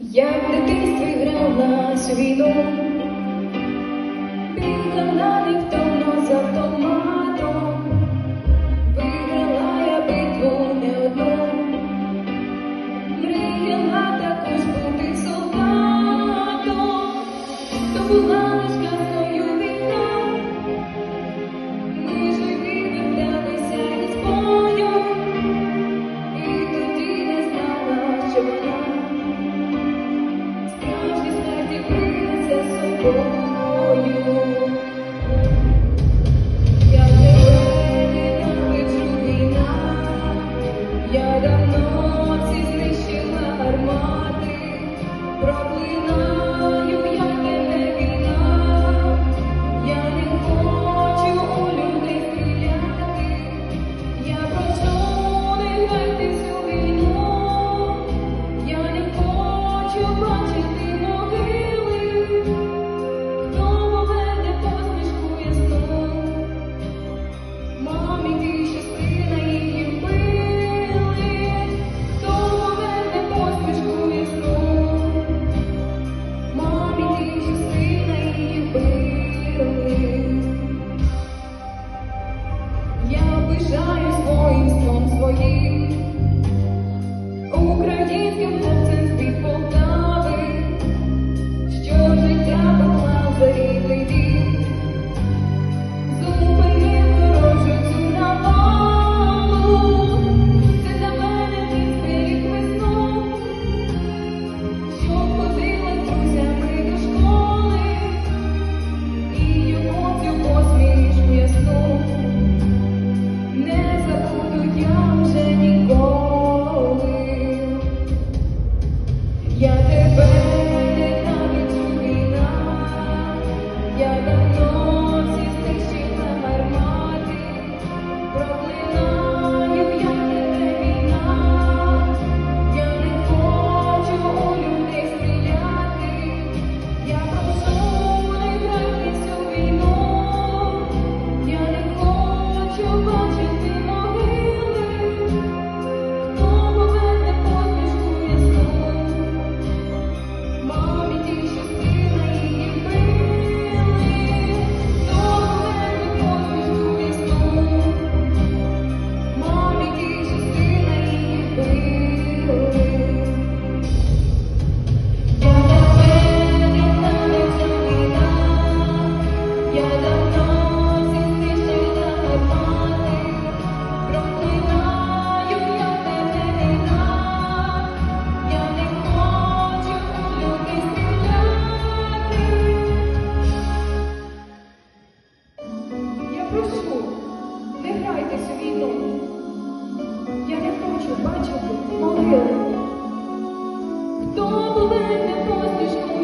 Я в дитинстві грала свідом, бігла на невтомно за втома. broken прошу, не грайтесь у війну. Я не хочу бачити могили. Хто були не посмішку?